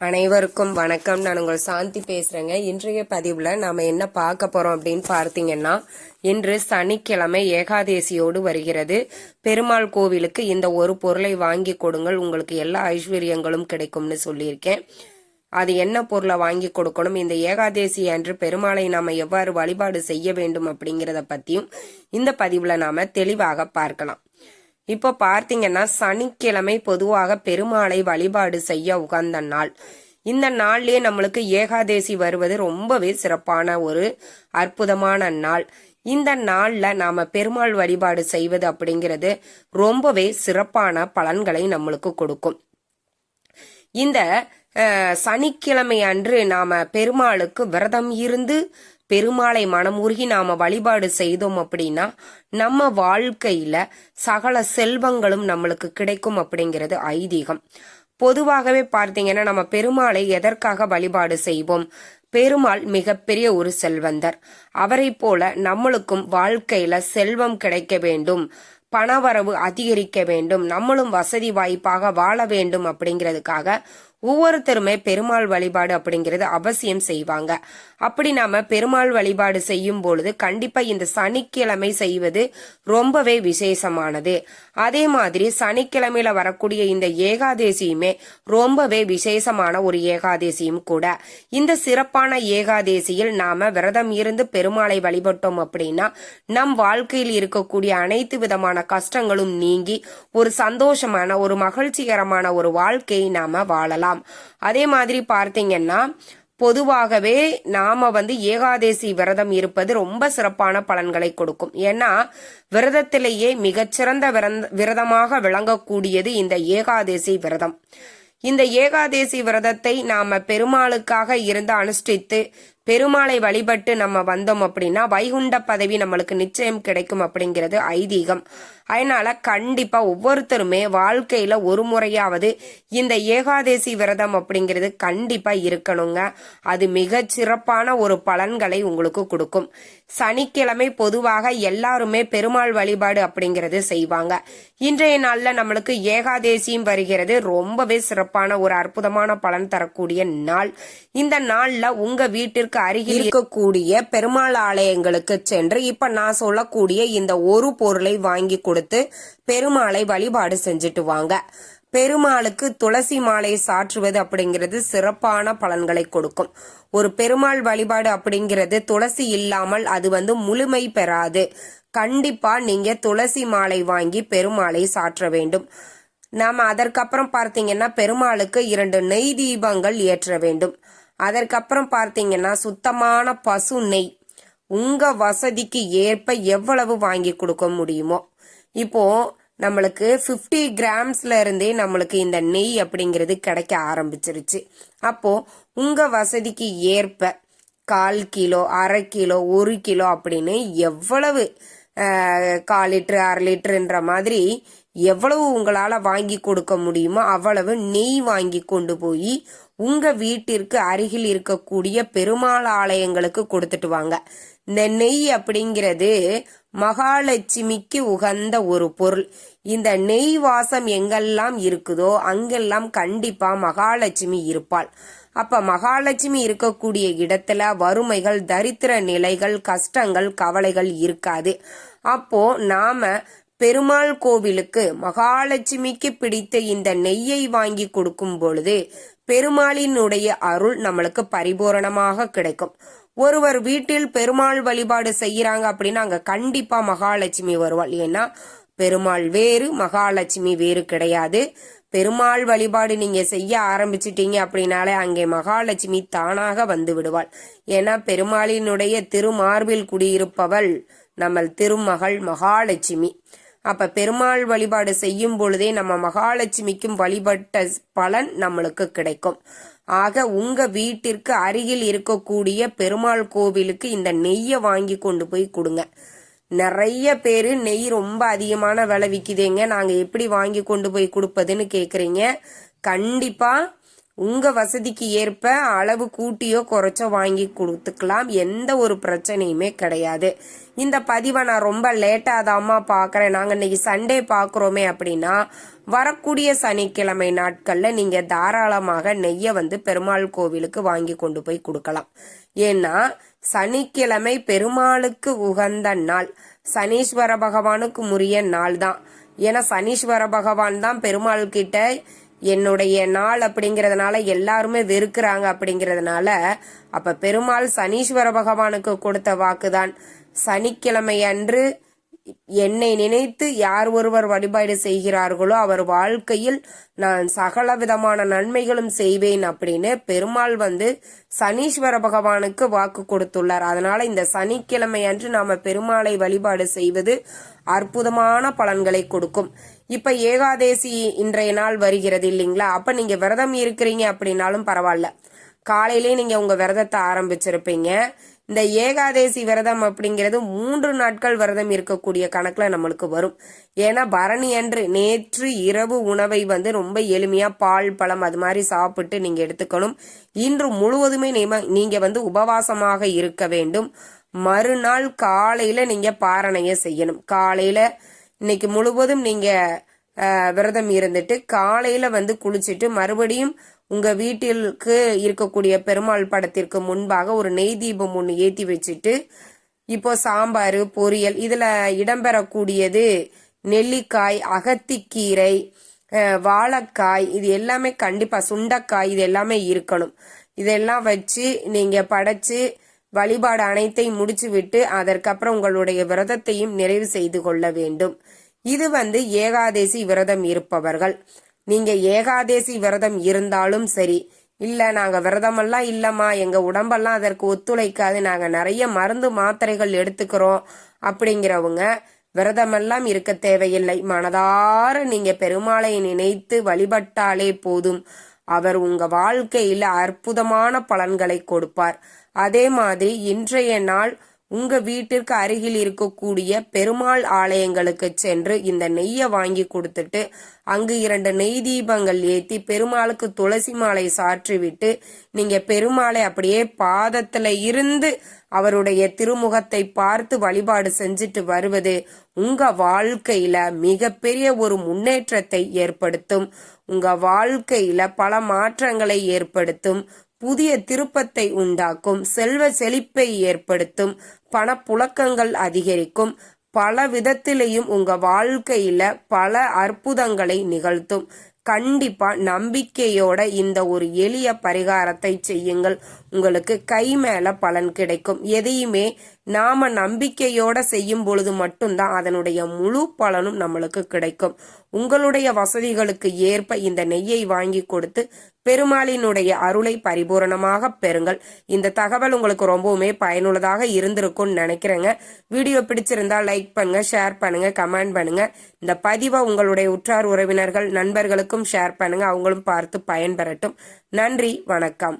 அனைவருக்கும் வணக்கம். நான் உங்கள் சாந்தி பேசுறேங்க. இன்றைய பதிவுல நாம என்ன பார்க்க போறோம் அப்படின்னு பார்த்தீங்கன்னா இன்று சனிக்கிழமை ஏகாதேசியோடு வருகிறது. பெருமாள் கோவிலுக்கு இந்த ஒரு பொருளை வாங்கி கொடுங்கள். உங்களுக்கு எல்லா ஐஸ்வர்யங்களும் கிடைக்கும்னு சொல்லியிருக்கேன். அது என்ன பொருளை வாங்கி கொடுக்கணும்? இந்த ஏகாதேசி அன்று பெருமாளை நாம எவ்வாறு வழிபாடு செய்ய வேண்டும் அப்படிங்கிறத பத்தியும் இந்த பதிவுல நாம தெளிவாக பார்க்கலாம். இப்போ பார்த்தீங்கன்னா சனிக்கிழமை பொதுவாக பெருமாளை வழிபாடு செய்ய உகந்த நாள். இந்த நாள்லயே நம்மளுக்கு ஏகாதேசி வருவது ரொம்பவே சிறப்பான ஒரு அற்புதமான நாள். இந்த நாள்ல நாம பெருமாள் வழிபாடு செய்வது அப்படிங்கிறது ரொம்பவே சிறப்பான பலன்களை நம்மளுக்கு கொடுக்கும். இந்த சனிக்கிழமை அன்று நாம பெருமாளுக்கு விரதம் இருந்து பெருமாளை மனமுருகி நாம வழிபாடு செய்தோம் அப்படின்னா நம்ம வாழ்க்கையில சகல செல்வங்களும் நம்மளுக்கு கிடைக்கும் அப்படிங்கிறது ஐதீகம். பொதுவாகவே பார்த்தீங்கன்னா நம்ம பெருமாளை எதற்காக வழிபாடு செய்வோம்? பெருமாள் மிகப்பெரிய ஒரு செல்வந்தர். அவரை போல நம்மளுக்கும் வாழ்க்கையில செல்வம் கிடைக்க வேண்டும். பணவரவு அதிகரிக்க வேண்டும். நம்மளும் வசதி வாய்ப்பாக வாழ வேண்டும் அப்படிங்கிறதுக்காக ஒவ்வொருத்தருமே பெருமாள் வழிபாடு அப்படிங்கிறது அவசியம் செய்வாங்க. அப்படி நாம பெருமாள் வழிபாடு செய்யும் பொழுது கண்டிப்பா இந்த சனிக்கிழமை செய்வது ரொம்பவே விசேஷமானது. அதே மாதிரி சனிக்கிழமையில வரக்கூடிய இந்த ஏகாதேசியுமே ரொம்பவே விசேஷமான ஒரு ஏகாதேசியும் கூட. இந்த சிறப்பான ஏகாதேசியில் நாம விரதம் இருந்து பெருமாளை வழிபட்டோம் அப்படின்னா நம் வாழ்க்கையில் இருக்கக்கூடிய அனைத்து விதமான கஷ்டங்களும் நீங்கி ஒரு சந்தோஷமான ஒரு மகிழ்ச்சிகரமான ஒரு வாழ்க்கையை நாம வாழலாம். அதே மாதிரி பார்த்தீங்கன்னா பொதுவாகவே நாம வந்து ஏகாதேசி விரதம் இருப்பது ரொம்ப சிறப்பான பலன்களை கொடுக்கும். ஏன்னா விரதத்திலேயே மிகச்சிறந்த விரந்த- விரதமாக விளங்கக்கூடியது இந்த ஏகாதேசி விரதம். இந்த ஏகாதேசி விரதத்தை நாம பெருமாளுக்காக இருந்து அனுஷ்டித்து பெருமாளை வழிபட்டு நம்ம வந்தோம் அப்படின்னா வைகுண்ட பதவி நம்மளுக்கு நிச்சயம் கிடைக்கும் அப்படிங்கிறது ஐதீகம். அதனால கண்டிப்பா ஒவ்வொருத்தருமே வாழ்க்கையில ஒரு முறையாவது இந்த ஏகாதேசி விரதம் அப்படிங்கிறது கண்டிப்பா இருக்கணுங்க. அது மிக சிறப்பான ஒரு பலன்களை உங்களுக்கு கொடுக்கும். சனிக்கிழமை பொதுவாக எல்லாருமே பெருமாள் வழிபாடு அப்படிங்கிறது செய்வாங்க. இன்றைய நாள்ல நம்மளுக்கு ஏகாதேசியும் வருகிறது. ரொம்பவே சிறப்பான ஒரு அற்புதமான பலன் தரக்கூடிய நாள். இந்த நாள்ல உங்க வீட்டிற்கு அருகில் இருக்கக்கூடிய பெருமாள் ஆலயங்களுக்கு சென்று இப்ப நான் சொல்லக்கூடிய இந்த ஒரு பொருளை வாங்கி கொடுத்து பெருமாளை வழிபாடு செஞ்சுட்டு வாங்க. பெருமாளுக்கு துளசி மாலை சாற்றுவது அப்படிங்கிறது சிறப்பான பலன்களை கொடுக்கும். ஒரு பெருமாள் வழிபாடு அப்படிங்கிறது துளசி இல்லாமல் அது வந்து முழுமை பெறாது. கண்டிப்பா நீங்க துளசி மாலை வாங்கி பெருமாளை சாற்ற வேண்டும். நாம அதற்கப்புறம் பார்த்தீங்கன்னா பெருமாளுக்கு இரண்டு நெய் தீபங்கள் ஏற்ற வேண்டும். அதற்கப்புறம் பார்த்தீங்கன்னா சுத்தமான பசு நெய். உங்க வசதிக்கு ஏற்ப எவ்வளவு வாங்கி கொடுக்க முடியுமோ? இப்போ நம்மளுக்கு 50 கிராம்ஸ்ல இருந்தே நம்மளுக்கு இந்த நெய் அப்படிங்கிறது கிடைக்க ஆரம்பிச்சிருச்சு. அப்போ உங்க வசதிக்கு ஏற்ப கால் கிலோ அரை கிலோ ஒரு கிலோ அப்படின்னு எவ்வளவு கால் லிட்டரு அரை லிட்டருன்ற மாதிரி எவ்வளவு உங்களால் வாங்கி கொடுக்க முடியுமோ அவ்வளவு நெய் வாங்கி கொண்டு போய் உங்க வீட்டிற்கு அருகில் இருக்கக்கூடிய பெருமாள் ஆலயங்களுக்கு கொடுத்துட்டு வாங்க. இந்த நெய் அப்படிங்கிறது மகாலட்சுமிக்கு உகந்த ஒரு பொருள். இந்த நெய் வாசம் எங்கெல்லாம் இருக்குதோ அங்கெல்லாம் கண்டிப்பா மகாலட்சுமி இருப்பாள். அப்ப மகாலட்சுமி இருக்கக்கூடிய இடத்துல வறுமைகள் தரித்திர நிலைகள் கஷ்டங்கள் கவலைகள் இருக்காது. அப்போ நாம பெருமாள் கோவிலுக்கு மகாலட்சுமிக்கு பிடித்த இந்த நெய்யை வாங்கி கொடுக்கும் பொழுது பெருமாளினுடைய அருள் நம்மளுக்கு பரிபூரணமாக கிடைக்கும். ஒருவர் வீட்டில் பெருமாள் வழிபாடு செய்யறாங்க அப்படின்னா அங்க கண்டிப்பா மகாலட்சுமி வருவாள். ஏன்னா பெருமாள் வேறு மகாலட்சுமி வேறு கிடையாது. பெருமாள் வழிபாடு நீங்க செய்ய ஆரம்பிச்சிட்டீங்க அப்படின்னாலே அங்கே மகாலட்சுமி தானாக வந்து விடுவாள். ஏன்னா பெருமாளினுடைய திருமார்பில் குடியிருப்பவள் நம்ம திருமகள் மகாலட்சுமி. அப்ப பெருமாள் வழிபாடு செய்யும் பொழுதே நம்ம மகாலட்சுமிக்கும் வழிபட்ட பலன் நம்மளுக்கு கிடைக்கும். ஆக உங்க வீட்டிற்கு அருகில் இருக்கக்கூடிய பெருமாள் கோவிலுக்கு இந்த நெய்யை வாங்கி கொண்டு போய் கொடுங்க. நிறைய பேரு நெய் ரொம்ப அதிகமான விலை விக்குதேங்க நாங்க எப்படி வாங்கி கொண்டு போய் கொடுப்பதுன்னு கேக்குறீங்க? கண்டிப்பா உங்க வசதிக்கு ஏற்ப அளவு கூட்டியோ குறைச்சோ வாங்கி கொடுத்துக்கலாம். எந்த ஒரு பிரச்சனையுமே கிடையாது. இந்த பதிவை நான் ரொம்ப லேட்டாக தாம்மா பார்க்குறேன். நாங்கள் இன்னைக்கு சண்டே பார்க்குறோமே அப்படின்னா வரக்கூடிய சனிக்கிழமை நாட்களில் நீங்கள் தாராளமாக நெய்யை வந்து பெருமாள் கோவிலுக்கு வாங்கி கொண்டு போய் கொடுக்கலாம். ஏன்னா சனிக்கிழமை பெருமாளுக்கு உகந்த நாள். சனீஸ்வர பகவானுக்கு உரிய நாள் தான் ஏன்னா சனீஸ்வர பகவான் தான் பெருமாள் கிட்ட என்னுடைய நாள் அப்படிங்கறதுனால எல்லாருமே வெறுக்கிறாங்க அப்படிங்கறதுனால அப்ப பெருமாள் சனீஸ்வர பகவானுக்கு கொடுத்த வாக்குதான். சனிக்கிழமை அன்று என்னை நினைத்து யார் ஒருவர் வழிபாடு செய்கிறார்களோ அவர் வாழ்க்கையில் நான் சகல விதமான நன்மைகளும் செய்வேன் அப்படின்னு பெருமாள் வந்து சனீஸ்வர பகவானுக்கு வாக்கு கொடுத்துள்ளார். அதனால இந்த சனிக்கிழமை அன்று நாம பெருமாளை வழிபாடு செய்வது அற்புதமான பலன்களை கொடுக்கும். இப்ப ஏகாதேசி இன்றைய நாள் வருகிறது இல்லைங்களா? அப்ப நீங்க விரதம் இருக்கிறீங்க அப்படின்னாலும் பரவாயில்ல. காலையிலே நீங்க உங்க விரதத்தை ஆரம்பிச்சிருப்பீங்க. இந்த ஏகாதேசி விரதம் அப்படிங்கிறது மூன்று நாட்கள் விரதம் இருக்கக்கூடிய கணக்குல நம்மளுக்கு வரும். ஏன்னா பரணி அன்று நேற்று இரவு உணவை வந்து ரொம்ப எளிமையா பால் பழம் அது மாதிரி சாப்பிட்டு நீங்க எடுத்துக்கணும். இன்று முழுவதுமே நீங்க வந்து உபவாசமாக இருக்க வேண்டும். மறுநாள் காலையில நீங்க பாரணைய செய்யணும். காலையில இன்னைக்கு முழுவதும் நீங்கள் விரதம் இருந்துட்டு காலையில் வந்து குளிச்சுட்டு மறுபடியும் உங்கள் வீட்டிற்கு இருக்கக்கூடிய பெருமாள் படத்திற்கு முன்பாக ஒரு நெய் தீபம் ஒன்று ஏற்றி வச்சுட்டு இப்போ சாம்பார் பொரியல் இதில் இடம்பெறக்கூடியது நெல்லிக்காய் அகத்திக்கீரை வாழைக்காய் இது எல்லாமே கண்டிப்பாக சுண்டக்காய் இது எல்லாமே இருக்கணும். இதெல்லாம் வச்சு நீங்கள் படைச்சு வழிபாடு அனைத்தையும் முடிச்சுவிட்டு அதற்கப்புறம் உங்களுடைய விரதத்தையும் நிறைவு செய்து கொள்ள வேண்டும். இது வந்து ஏகாதேசி விரதம் இருப்பவர்கள். நீங்க ஏகாதேசி விரதம் இருந்தாலும் சரி இல்ல நாங்க விரதமெல்லாம் இல்லம்மா எங்க உடம்பெல்லாம் அதற்கு ஒத்துழைக்காது நாங்க நிறைய மருந்து மாத்திரைகள் எடுத்துக்கிறோம் அப்படிங்கிறவங்க விரதமெல்லாம் இருக்க தேவையில்லை. மனதார நீங்க பெருமாளை நினைத்து வழிபட்டாலே போதும். அவர் உங்க வாழ்க்கையில அற்புதமான பலன்களை கொடுப்பார். அதே மாதிரி இன்றைய நாள் உங்க வீட்டிற்கு அருகில் இருக்கக்கூடிய பெருமாள் ஆலயங்களுக்கு சென்று இந்த நெய்யை வாங்கி கொடுத்துட்டு அங்கு இரண்டு நெய் தீபங்கள் ஏத்தி பெருமாளுக்கு துளசி மாலை சாற்றிவிட்டு நீங்க பெருமாளை அப்படியே பாதத்துல இருந்து அவருடைய திருமுகத்தை பார்த்து வழிபாடு செஞ்சுட்டு வருவது உங்க வாழ்க்கையில மிகப்பெரிய ஒரு முன்னேற்றத்தை ஏற்படுத்தும். உங்க வாழ்க்கையில பல மாற்றங்களை ஏற்படுத்தும். புதிய திருப்பத்தை உண்டாக்கும் செல்வ செழிப்பை ஏற்படுத்தும் பணப்புழக்கங்கள் அதிகரிக்கும் பல விதத்திலையும் உங்க வாழ்க்கையில பல அற்புதங்களை நிகழ்த்தும். கண்டிப்பா நம்பிக்கையோட இந்த ஒரு எளிய பரிகாரத்தை செய்யுங்கள். உங்களுக்கு கை மேல பலன் கிடைக்கும். எதையுமே நாம நம்பிக்கையோட செய்யும் பொழுது மட்டும்தான் அதனுடைய முழு பலனும் நம்மளுக்கு கிடைக்கும். உங்களுடைய வசதிகளுக்கு ஏற்ப இந்த நெய்யை வாங்கி கொடுத்து பெருமாளினுடைய அருளை பரிபூரணமாக பெறுங்கள். இந்த தகவல் உங்களுக்கு ரொம்பவுமே பயனுள்ளதாக இருந்திருக்கும்னு நினைக்கிறேங்க. வீடியோ பிடிச்சிருந்தா லைக் பண்ணுங்க ஷேர் பண்ணுங்க கமெண்ட் பண்ணுங்க. இந்த பதிவை உங்களுடைய உற்றார் உறவினர்கள் நண்பர்களுக்கும் ஷேர் பண்ணுங்க. அவங்களும் பார்த்து பயன்பெறட்டும். நன்றி வணக்கம்.